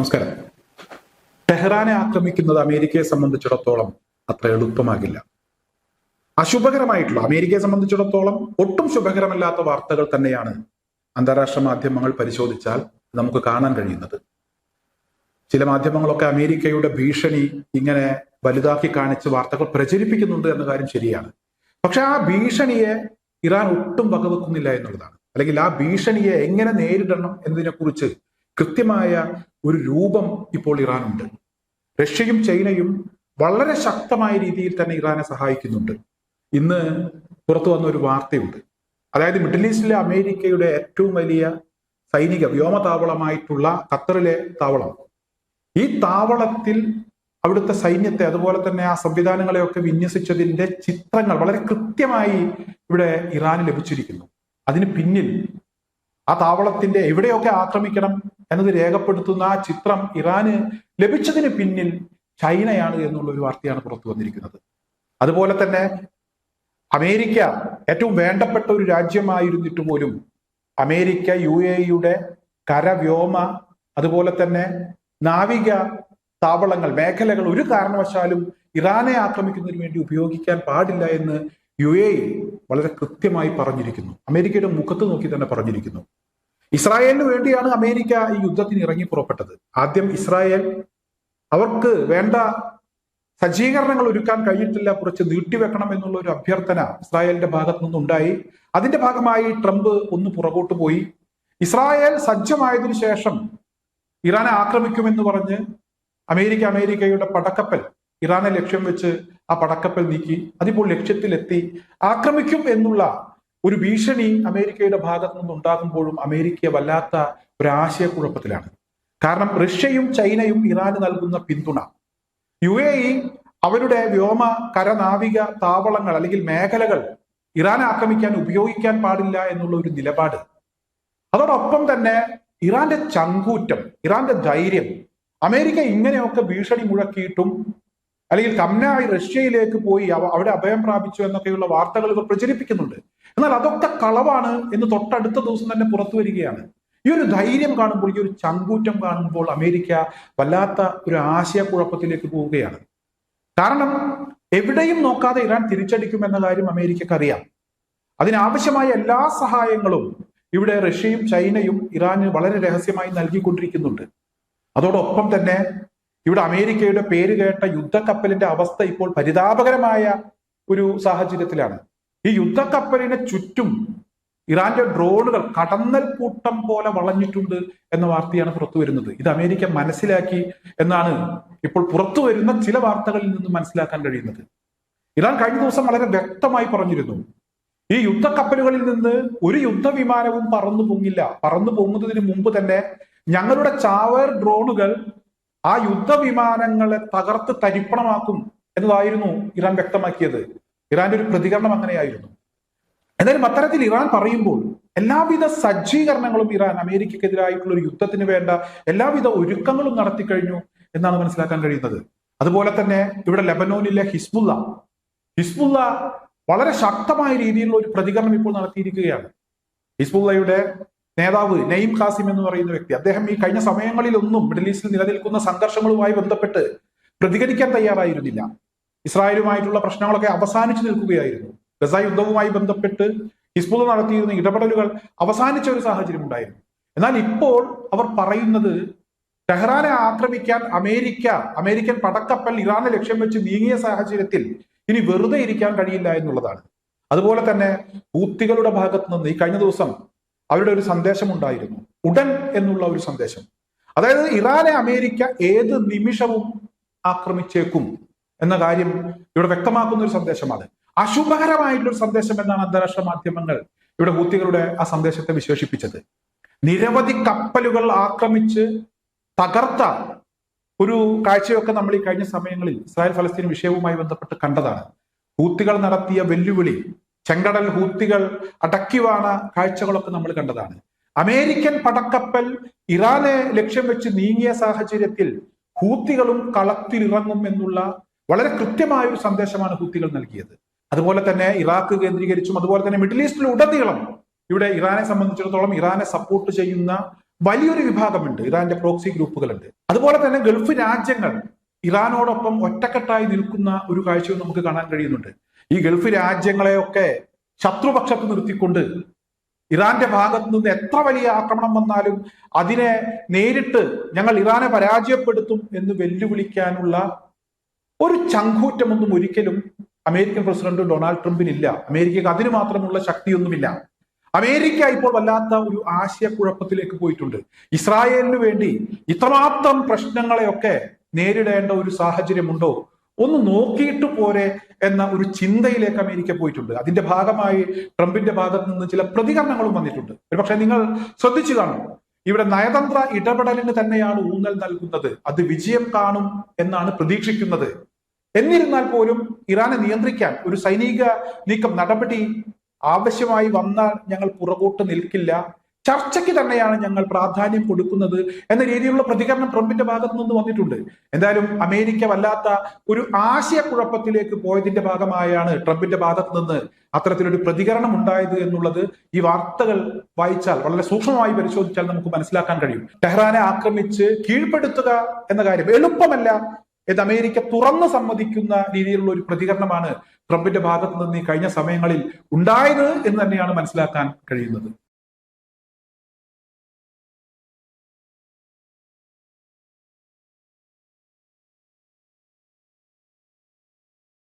നമസ്കാരം. ടെഹ്റാനെ ആക്രമിക്കുന്നത് അമേരിക്കയെ സംബന്ധിച്ചിടത്തോളം അത്ര എളുപ്പമാകില്ല. അശുഭകരമായിട്ടുള്ള അമേരിക്കയെ സംബന്ധിച്ചിടത്തോളം ഒട്ടും ശുഭകരമല്ലാത്ത വാർത്തകൾ തന്നെയാണ് അന്താരാഷ്ട്ര മാധ്യമങ്ങൾ പരിശോധിച്ചാൽ നമുക്ക് കാണാൻ കഴിയുന്നത്. ചില മാധ്യമങ്ങളൊക്കെ അമേരിക്കയുടെ ഭീഷണി ഇങ്ങനെ വലുതാക്കി കാണിച്ച് വാർത്തകൾ പ്രചരിപ്പിക്കുന്നുണ്ട് എന്ന കാര്യം ശരിയാണ്. പക്ഷെ ആ ഭീഷണിയെ ഇറാൻ ഒട്ടും വകവെക്കുന്നില്ല എന്നുള്ളതാണ്. അല്ലെങ്കിൽ ആ ഭീഷണിയെ എങ്ങനെ നേരിടണം എന്നതിനെക്കുറിച്ച് കൃത്യമായ ഒരു രൂപം ഇപ്പോൾ ഇറാനുണ്ട്. റഷ്യയും ചൈനയും വളരെ ശക്തമായ രീതിയിൽ തന്നെ ഇറാനെ സഹായിക്കുന്നുണ്ട്. ഇന്ന് പുറത്തു വന്ന ഒരു വാർത്തയുണ്ട്. അതായത് മിഡിൽ ഈസ്റ്റിലെ അമേരിക്കയുടെ ഏറ്റവും വലിയ സൈനിക വ്യോമതാവളമായിട്ടുള്ള ഖത്തറിലെ താവളം. ഈ താവളത്തിൽ അവിടുത്തെ സൈന്യത്തെ അതുപോലെ തന്നെ ആ സംവിധാനങ്ങളെയൊക്കെ വിന്യസിച്ചതിന്റെ ചിത്രങ്ങൾ വളരെ കൃത്യമായി ഇവിടെ ഇറാന് ലഭിച്ചിരിക്കുന്നു. അതിന് പിന്നിൽ ആ താവളത്തിന്റെ എവിടെയൊക്കെ ആക്രമിക്കണം എന്നത് രേഖപ്പെടുത്തുന്ന ആ ചിത്രം ഇറാന് ലഭിച്ചതിന് പിന്നിൽ ചൈനയാണ് എന്നുള്ള ഒരു വാർത്തയാണ് പുറത്തു വന്നിരിക്കുന്നത്. അതുപോലെ തന്നെ അമേരിക്ക ഏറ്റവും വേണ്ടപ്പെട്ട ഒരു രാജ്യമായിരുന്നിട്ട് പോലും അമേരിക്ക യു എ യുടെ കരവ്യോമ അതുപോലെ തന്നെ നാവിക താവളങ്ങൾ മേഖലകൾ ഒരു കാരണവശാലും ഇറാനെ ആക്രമിക്കുന്നതിന് വേണ്ടി ഉപയോഗിക്കാൻ പാടില്ല എന്ന് യു എ വളരെ കൃത്യമായി പറഞ്ഞിരിക്കുന്നു. അമേരിക്കയുടെ മുഖത്ത് നോക്കി തന്നെ പറഞ്ഞിരിക്കുന്നു. ഇസ്രായേലിന് വേണ്ടിയാണ് അമേരിക്ക ഈ യുദ്ധത്തിന് ഇറങ്ങി പുറപ്പെട്ടത്. ആദ്യം ഇസ്രായേൽ അവർക്ക് വേണ്ട സജ്ജീകരണങ്ങൾ ഒരുക്കാൻ കഴിഞ്ഞിട്ടില്ല കുറച്ച് നീട്ടിവെക്കണം എന്നുള്ള ഒരു അഭ്യർത്ഥന ഇസ്രായേലിന്റെ ഭാഗത്തു നിന്നുണ്ടായി. അതിന്റെ ഭാഗമായി ട്രംപ് ഒന്ന് പുറകോട്ട് പോയി. ഇസ്രായേൽ സജ്ജമായതിനു ശേഷം ഇറാനെ ആക്രമിക്കുമെന്ന് പറഞ്ഞ് അമേരിക്ക അമേരിക്കയുടെ പടക്കപ്പൽ ഇറാനെ ലക്ഷ്യം വെച്ച് ആ പടക്കപ്പൽ നീക്കി. അതിപ്പോൾ ലക്ഷ്യത്തിലെത്തി. ആക്രമിക്കും എന്നുള്ള ഒരു ഭീഷണി അമേരിക്കയുടെ ഭാഗത്തു നിന്നുണ്ടാകുമ്പോഴും അമേരിക്ക വല്ലാത്ത ഒരു ആശയക്കുഴപ്പത്തിലാണ് കാരണം റഷ്യയും ചൈനയും ഇറാന് നൽകുന്ന പിന്തുണ യു എ ഇ അവരുടെ വ്യോമ കരനാവിക താവളങ്ങൾ അല്ലെങ്കിൽ മേഖലകൾ ഇറാൻ ആക്രമിക്കാൻ ഉപയോഗിക്കാൻ പാടില്ല എന്നുള്ള ഒരു നിലപാട്. അതോടൊപ്പം തന്നെ ഇറാന്റെ ചങ്കൂറ്റം ഇറാന്റെ ധൈര്യം അമേരിക്ക ഇങ്ങനെയൊക്കെ ഭീഷണി മുഴക്കിയിട്ടും അല്ലെങ്കിൽ കമ്നായി റഷ്യയിലേക്ക് പോയി അവിടെ അഭയം പ്രാപിച്ചു എന്നൊക്കെയുള്ള വാർത്തകൾ ഇവർ പ്രചരിപ്പിക്കുന്നുണ്ട്. എന്നാൽ അതൊക്കെ കളവാണ് എന്ന് തൊട്ടടുത്ത ദിവസം തന്നെ പുറത്തു വരികയാണ്. ഈ ഒരു ധൈര്യം കാണുമ്പോൾ ഈ ഒരു ചങ്കൂറ്റം കാണുമ്പോൾ അമേരിക്ക വല്ലാത്ത ഒരു ആശയക്കുഴപ്പത്തിലേക്ക് പോവുകയാണ്. കാരണം എവിടെയും നോക്കാതെ ഇറാൻ തിരിച്ചടിക്കും എന്ന കാര്യം അമേരിക്കക്ക് അറിയാം അതിനാവശ്യമായ എല്ലാ സഹായങ്ങളും ഇവിടെ റഷ്യയും ചൈനയും ഇറാന് വളരെ രഹസ്യമായി നൽകിക്കൊണ്ടിരിക്കുന്നുണ്ട്. അതോടൊപ്പം തന്നെ ഇവിടെ അമേരിക്കയുടെ പേര് കേട്ട യുദ്ധക്കപ്പലിന്റെ അവസ്ഥ ഇപ്പോൾ പരിതാപകരമായ ഒരു സാഹചര്യത്തിലാണ്. ഈ യുദ്ധക്കപ്പലിന് ചുറ്റും ഇറാന്റെ ഡ്രോണുകൾ കടന്നൽ കൂട്ടം പോലെ വളഞ്ഞിട്ടുണ്ട് എന്ന വാർത്തയാണ് പുറത്തു വരുന്നത്. ഇത് അമേരിക്ക മനസ്സിലാക്കി എന്നാണ് ഇപ്പോൾ പുറത്തു വരുന്ന ചില വാർത്തകളിൽ നിന്ന് മനസ്സിലാക്കാൻ കഴിയുന്നത്. ഇറാൻ കഴിഞ്ഞ ദിവസം വളരെ വ്യക്തമായി പറഞ്ഞിരുന്നു ഈ യുദ്ധക്കപ്പലുകളിൽ നിന്ന് ഒരു യുദ്ധവിമാനവും പറന്നു പൊങ്ങില്ല. പറന്നു പൊങ്ങുന്നതിന് മുമ്പ് തന്നെ ഞങ്ങളുടെ ചാവേർ ഡ്രോണുകൾ ആ യുദ്ധവിമാനങ്ങളെ തകർത്ത് തരിപ്പണമാക്കും എന്നതായിരുന്നു ഇറാൻ വ്യക്തമാക്കിയത്. ഇറാന്റെ ഒരു പ്രതികരണം അങ്ങനെയായിരുന്നു. എന്നാലും അത്തരത്തിൽ ഇറാൻ പറയുമ്പോൾ എല്ലാവിധ സജ്ജീകരണങ്ങളും ഇറാൻ അമേരിക്കക്കെതിരായിട്ടുള്ള ഒരു യുദ്ധത്തിന് വേണ്ട എല്ലാവിധ ഒരുക്കങ്ങളും നടത്തി കഴിഞ്ഞു എന്നാണ് മനസ്സിലാക്കാൻ കഴിയുന്നത്. അതുപോലെ തന്നെ ഇവിടെ ലെബനോനിലെ ഹിസ്ബുല്ല. ഹിസ്ബുല്ല വളരെ ശക്തമായ രീതിയിലുള്ള ഒരു പ്രതികരണം ഇപ്പോൾ നടത്തിയിരിക്കുകയാണ്. ഹിസ്ബുള്ളയുടെ നേതാവ് നയിം ഖാസിം എന്ന് പറയുന്ന വ്യക്തി. അദ്ദേഹം ഈ കഴിഞ്ഞ സമയങ്ങളിലൊന്നും മിഡിൽ ഈസ്റ്റിൽ നിലനിൽക്കുന്ന സംഘർഷങ്ങളുമായി ബന്ധപ്പെട്ട് പ്രതികരിക്കാൻ തയ്യാറായിരുന്നില്ല. ഇസ്രായേലുമായിട്ടുള്ള പ്രശ്നങ്ങളൊക്കെ അവസാനിച്ചു നിൽക്കുകയായിരുന്നു. ഗസ യുദ്ധവുമായി ബന്ധപ്പെട്ട് ഹിസ്ബുൾ നടത്തിയിരുന്ന ഇടപെടലുകൾ അവസാനിച്ച ഒരു സാഹചര്യം ഉണ്ടായിരുന്നു. എന്നാൽ ഇപ്പോൾ അവർ പറയുന്നത് ടെഹ്റാനെ ആക്രമിക്കാൻ അമേരിക്ക അമേരിക്കൻ പടക്കപ്പൽ ഇറാനെ ലക്ഷ്യം വെച്ച് നീങ്ങിയ സാഹചര്യത്തിൽ ഇനി വെറുതെ ഇരിക്കാൻ കഴിയില്ല എന്നുള്ളതാണ്. അതുപോലെ തന്നെ ഹൂത്തികളുടെ ഭാഗത്ത് നിന്ന് ഈ കഴിഞ്ഞ ദിവസം അവരുടെ ഒരു സന്ദേശം ഉണ്ടായിരുന്നു ഉടൻ എന്നുള്ള ഒരു സന്ദേശം. അതായത് ഇറാനെ അമേരിക്ക ഏത് നിമിഷവും ആക്രമിച്ചേക്കും എന്ന കാര്യം ഇവിടെ വ്യക്തമാക്കുന്ന ഒരു സന്ദേശമാണ്. അശുഭകരമായിട്ടുള്ള ഒരു സന്ദേശം എന്നാണ് അന്താരാഷ്ട്ര മാധ്യമങ്ങൾ ഇവിടെ ഹൂത്തികളുടെ ആ സന്ദേശത്തെ വിശേഷിപ്പിച്ചത്. നിരവധി കപ്പലുകൾ ആക്രമിച്ച് തകർത്ത ഒരു കാഴ്ചയൊക്കെ നമ്മൾ ഈ കഴിഞ്ഞ സമയങ്ങളിൽ ഇസ്രായേൽ ഫലസ്തീൻ വിഷയവുമായി ബന്ധപ്പെട്ട് കണ്ടതാണ്. ഹൂത്തികൾ നടത്തിയ വെല്ലുവിളി ചെങ്കടൽ ഹൂത്തികൾ അടക്കിവാണ കാഴ്ചകളൊക്കെ നമ്മൾ കണ്ടതാണ്. അമേരിക്കൻ പടക്കപ്പൽ ഇറാനെ ലക്ഷ്യം വെച്ച് നീങ്ങിയ സാഹചര്യത്തിൽ ഹൂത്തികളും കളത്തിലിറങ്ങും എന്നുള്ള വളരെ കൃത്യമായ ഒരു സന്ദേശമാണ് ഹൂത്തികൾ നൽകിയത്. അതുപോലെ തന്നെ ഇറാഖ് കേന്ദ്രീകരിച്ചും അതുപോലെ തന്നെ മിഡിൽ ഈസ്റ്റിൽ ഉടനീളം ഇവിടെ ഇറാനെ സംബന്ധിച്ചിടത്തോളം ഇറാനെ സപ്പോർട്ട് ചെയ്യുന്ന വലിയൊരു വിഭാഗമുണ്ട്. ഇറാന്റെ പ്രോക്സി ഗ്രൂപ്പുകളുണ്ട്. അതുപോലെ തന്നെ ഗൾഫ് രാജ്യങ്ങൾ ഇറാനോടൊപ്പം ഒറ്റക്കെട്ടായി നിൽക്കുന്ന ഒരു കാഴ്ചയും നമുക്ക് കാണാൻ കഴിയുന്നുണ്ട്. ഈ ഗൾഫ് രാജ്യങ്ങളെയൊക്കെ ശത്രുപക്ഷത്ത് നിർത്തിക്കൊണ്ട് ഇറാന്റെ ഭാഗത്ത് നിന്ന് എത്ര വലിയ ആക്രമണം വന്നാലും അതിനെ നേരിട്ട് ഞങ്ങൾ ഇറാനെ പരാജയപ്പെടുത്തും എന്ന് വെല്ലുവിളിക്കാനുള്ള ഒരു ചങ്കൂറ്റമൊന്നും ഒരിക്കലും അമേരിക്കൻ പ്രസിഡന്റ് ഡൊണാൾഡ് ട്രംപിനില്ല. അമേരിക്കക്ക് അതിന് മാത്രമുള്ള ശക്തിയൊന്നുമില്ല. അമേരിക്ക ഇപ്പോൾ വല്ലാത്ത ഒരു ആശയക്കുഴപ്പത്തിലേക്ക് പോയിട്ടുണ്ട്. ഇസ്രായേലിന് വേണ്ടി ഇത്രമാത്രം പ്രശ്നങ്ങളെയൊക്കെ നേരിടേണ്ട ഒരു സാഹചര്യമുണ്ടോ? ഒന്ന് നോക്കിയിട്ട് പോരെ എന്ന ഒരു ചിന്തയിലേക്ക് അമേരിക്ക പോയിട്ടുണ്ട്. അതിന്റെ ഭാഗമായി ട്രംപിന്റെ ഭാഗത്ത് നിന്ന് ചില പ്രതികരണങ്ങളും വന്നിട്ടുണ്ട്. ഒരുപക്ഷെ നിങ്ങൾ ശ്രദ്ധിച്ചു കാണും. ഇവിടെ നയതന്ത്ര ഇടപെടലിന് തന്നെയാണ് ഊന്നൽ നൽകുന്നത്. അത് വിജയം കാണും എന്നാണ് പ്രതീക്ഷിക്കുന്നത്. എന്നിരുന്നാൽ പോലും ഇറാനെ നിയന്ത്രിക്കാൻ ഒരു സൈനിക നീക്കം നടപടി ആവശ്യമായി വന്നാൽ ഞങ്ങൾ പുറകോട്ട് നിൽക്കില്ല. ചർച്ചയ്ക്ക് തന്നെയാണ് ഞങ്ങൾ പ്രാധാന്യം കൊടുക്കുന്നത് എന്ന രീതിയിലുള്ള പ്രതികരണം ട്രംപിന്റെ ഭാഗത്തു നിന്ന് വന്നിട്ടുണ്ട്. എന്തായാലും അമേരിക്ക വല്ലാത്ത ഒരു ആശയക്കുഴപ്പത്തിലേക്ക് പോയതിന്റെ ഭാഗമായാണ് ട്രംപിന്റെ ഭാഗത്ത് നിന്ന് അത്തരത്തിലൊരു പ്രതികരണം ഉണ്ടായത് എന്നുള്ളത് ഈ വാർത്തകൾ വായിച്ചാൽ വളരെ സൂക്ഷ്മമായി പരിശോധിച്ചാൽ നമുക്ക് മനസ്സിലാക്കാൻ കഴിയും. ടെഹ്റാനെ ആക്രമിച്ച് കീഴ്പ്പെടുത്തുക എന്ന കാര്യം എളുപ്പമല്ല ഇത് അമേരിക്ക തുറന്നു സമ്മതിക്കുന്ന രീതിയിലുള്ള ഒരു പ്രതികരണമാണ് ട്രംപിന്റെ ഭാഗത്ത് നിന്ന് ഈ കഴിഞ്ഞ സമയങ്ങളിൽ ഉണ്ടായത് എന്ന് തന്നെയാണ് മനസ്സിലാക്കാൻ കഴിയുന്നത്.